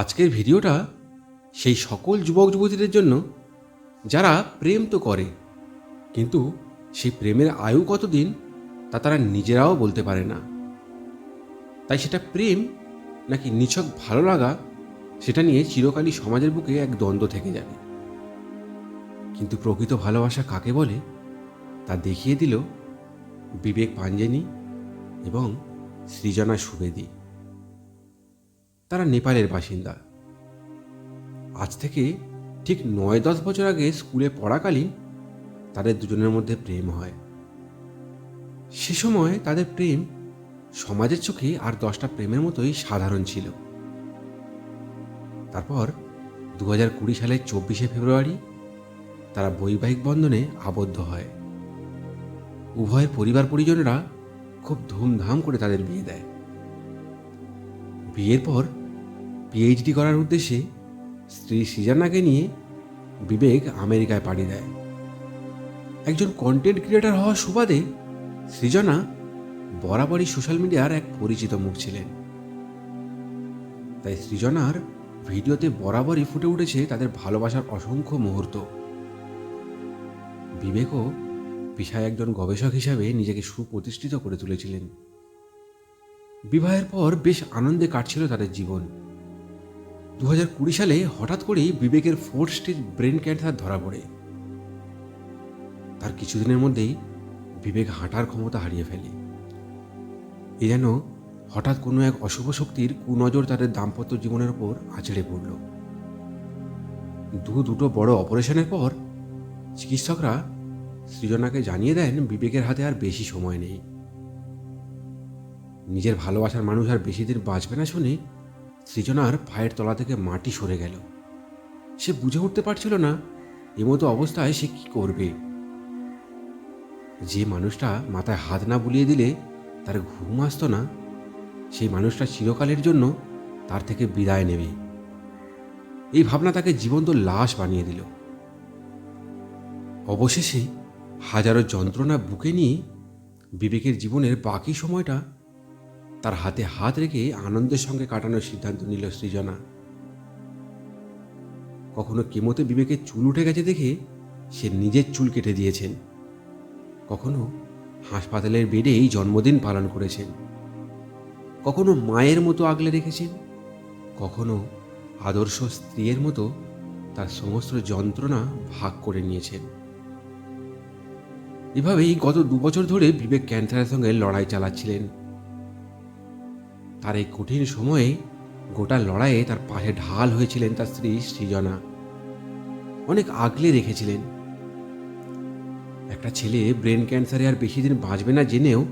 আজকের ভিডিওটা সেই সকল যুবক যুবতীদের জন্য যারা প্রেম তো করে, কিন্তু সেই প্রেমের আয়ু কতদিন তা তারা নিজেরাও বলতে পারে না। তাই সেটা প্রেম নাকি নিছক ভালো লাগা সেটা নিয়ে চিরকালই সমাজের বুকে এক দ্বন্দ্ব থেকে যাবে। কিন্তু প্রকৃত ভালোবাসা কাকে বলে তা দেখিয়ে দিল বিবেক পাঞ্জেনি এবং সৃজনা সুবেদী। তারা নেপালের বাসিন্দা। আজ থেকে ঠিক নয় দশ বছর আগে স্কুলে পড়াকালীন তাদের দুজনের মধ্যে প্রেম হয়। সে সময় তাদের প্রেম সমাজের চোখে আর দশটা প্রেমের মতোই সাধারণ ছিল। তারপর দু হাজার কুড়ি সালের চব্বিশে ফেব্রুয়ারি তারা বৈবাহিক বন্ধনে আবদ্ধ হয়। উভয়ের পরিবার পরিজনেরা খুব ধুমধাম করে তাদের বিয়ে দেয়। বিয়ের পর পিএইচডি করার উদ্দেশ্যে স্ত্রী সৃজানাকে নিয়ে বিবেক আমেরিকায় পাড়ি দেয়। একজন কন্টেন্ট ক্রিয়েটার হওয়ার সুবাদে সৃজনা বরাবরই সোশ্যাল মিডিয়ার এক পরিচিত মুখ ছিলেন। তাই সৃজনার ভিডিওতে বরাবরই ফুটে উঠেছে তাদের ভালোবাসার অসংখ্য মুহূর্ত। বিবেকও পেশায় একজন গবেষক হিসাবে নিজেকে সুপ্রতিষ্ঠিত করে তুলেছিলেন। বিবাহের পর বেশ আনন্দে কাটছিল তাদের জীবন। দু সালে হঠাৎ করেই বিবেকের ফোর্থ স্টেজ ব্রেন ক্যান্সার ধরা পড়ে। তার কিছুদিনের মধ্যেই বিবেক হাঁটার ক্ষমতা হারিয়ে ফেলে। এ যেন হঠাৎ কোনো এক অশুভ শক্তির কুনজর তাদের দাম্পত্য জীবনের ওপর আছড়ে পড়ল। দু দুটো বড় অপারেশনের পর চিকিৎসকরা সৃজনাকে জানিয়ে দেন বিবেকের হাতে আর বেশি সময় নেই। নিজের ভালোবাসার মানুষ আর বেশি দিন বাঁচবে না শুনে সৃজনার পায়ের তলা থেকে মাটি সরে গেল। সে বুঝে উঠতে পারছিল না এমতো অবস্থায় সে কি করবে। যে মানুষটা মাথায় হাত না বুলিয়ে দিলে তার ঘুম আসতো না, সেই মানুষটা চিরকালের জন্য তার থেকে বিদায় নেবে। এই ভাবনা তাকে জীবন্ত লাশ বানিয়ে দিল। অবশেষে হাজারো যন্ত্রণা বুকে নিয়ে বিবেকের জীবনের বাকি সময়টা তার হাতে হাত রেখে আনন্দের সঙ্গে কাটানোর সিদ্ধান্ত নিল সৃজনা। কখনো কেমোতে বিবেকের চুল উঠে গেছে দেখে সে নিজের চুল কেটে দিয়েছেন। কখনো হাসপাতালের বেডেই জন্মদিন পালন করেছেন। কখনো মায়ের মতো আগলে রেখেছেন। কখনো আদর্শ স্ত্রীর মতো তার সমস্ত যন্ত্রণা ভাগ করে নিয়েছেন। এভাবেই গত দুবছর ধরে বিবেক ক্যান্সারের সঙ্গে লড়াই চালাচ্ছিলেন। তার এই কঠিন সময়ে গোটা লড়াইয়ে তার পাশে ঢাল হয়েছিলেন তার স্ত্রী সৃজনা। অনেক আগলে রেখেছিলেন। একটা ছেলে ব্রেন ক্যান্সারে আর বেশি দিন বাঁচবে না জেনেও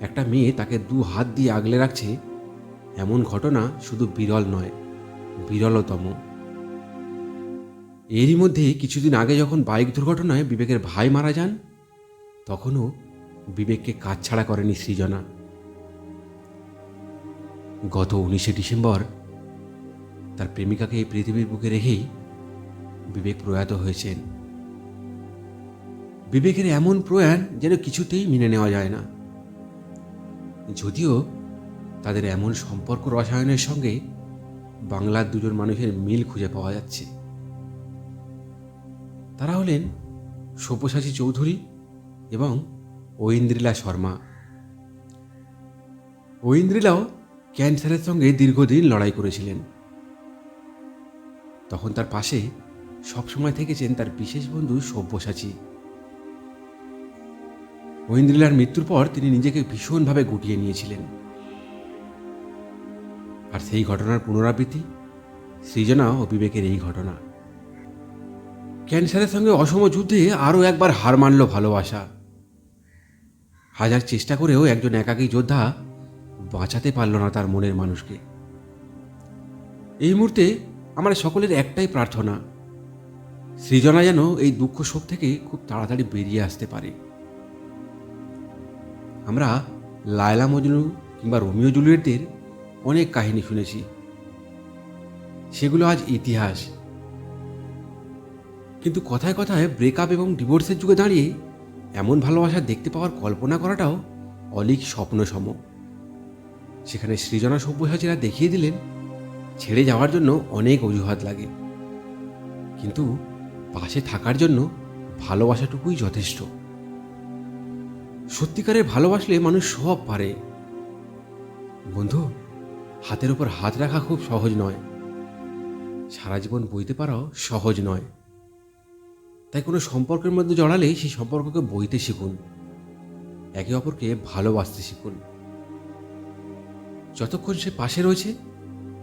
একটা মেয়ে তাকে দু হাত দিয়ে আগলে রাখছে, এমন ঘটনা শুধু বিরল নয়, বিরলতম। এরই মধ্যে কিছুদিন আগে যখন বাইক দুর্ঘটনায় বিবেকের ভাই মারা যান, তখনও বিবেককে কাজ ছাড়া করেনি সৃজনা। গত উনিশে ডিসেম্বর তার প্রেমিকাকে এই পৃথিবীর বুকে রেখেই বিবেক প্রয়াত হয়েছেন। বিবেকের এমন প্রয়াণ যেন কিছুতেই মেনে নেওয়া যায় না। যদিও তাদের এমন সম্পর্ক রসায়নের সঙ্গে বাংলার দুজন মানুষের মিল খুঁজে পাওয়া যাচ্ছে। তারা হলেন সব্যসাচী চৌধুরী এবং ঐন্দ্রিলা শর্মা। ঐন্দ্রিলাও ক্যান্সারের সঙ্গে দীর্ঘদিন লড়াই করেছিলেন। তখন তার পাশে সবসময় থেকেছেন তার বিশেষ বন্ধু সব্যসাচী। ঐন্দ্রিলার মৃত্যুর পর তিনি নিজেকে ভীষণভাবে গুটিয়ে নিয়েছিলেন। আর সেই ঘটনার পুনরাবৃত্তি, সৃজনা ও বিবেকের এই ঘটনা। ক্যান্সারের সঙ্গে অসম যুদ্ধে আরও একবার হার মানল ভালোবাসা। হাজার চেষ্টা করেও একজন একাকী যোদ্ধা বাঁচাতে পারল না তার মনের মানুষকে। এই মুহূর্তে আমার সকলের একটাই প্রার্থনা, সৃজনা যেন এই দুঃখ শোক থেকে খুব তাড়াতাড়ি বেরিয়ে আসতে পারে। আমরা লায়লা মজনু কিংবা রোমিও জুলিয়েটদের অনেক কাহিনী শুনেছি। সেগুলো আজ ইতিহাস। কিন্তু কথায় কথায় ব্রেকআপ এবং ডিভোর্সের যুগে দাঁড়িয়ে এমন ভালোবাসা দেখতে পাওয়ার কল্পনা করাটাও অলিক স্বপ্ন সম সেখানে সৃজনা সব্যসাচীরা দেখিয়ে দিলেন, ছেড়ে যাওয়ার জন্য অনেক অজুহাত লাগে। কিন্তু পাশে থাকার জন্য ভালোবাসাটুকুই যথেষ্ট। সত্যিকারের ভালোবাসলে মানুষ সব পারে। বন্ধু, হাতের ওপর হাত রাখা খুব সহজ নয়। সারা জীবন বইতে পারাও সহজ নয়। তাই কোনো সম্পর্কের মধ্যে জড়ালে সেই সম্পর্ককে বইতে শিখুন। একে অপরকে ভালোবাসতে শিখুন। যতক্ষণ সে পাশে রয়েছে,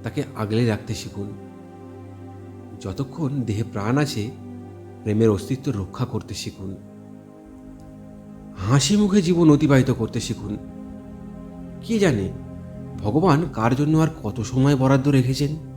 তাকে আগলে রাখতে শিখুন। যতক্ষণ দেহে প্রাণ আছে, প্রেমের অস্তিত্ব রক্ষা করতে শিখুন। হাসি মুখে জীবন অতিবাহিত করতে শিখুন। কে জানে, ভগবান কার জন্য আর কত সময় বরাদ্দ রেখেছেন?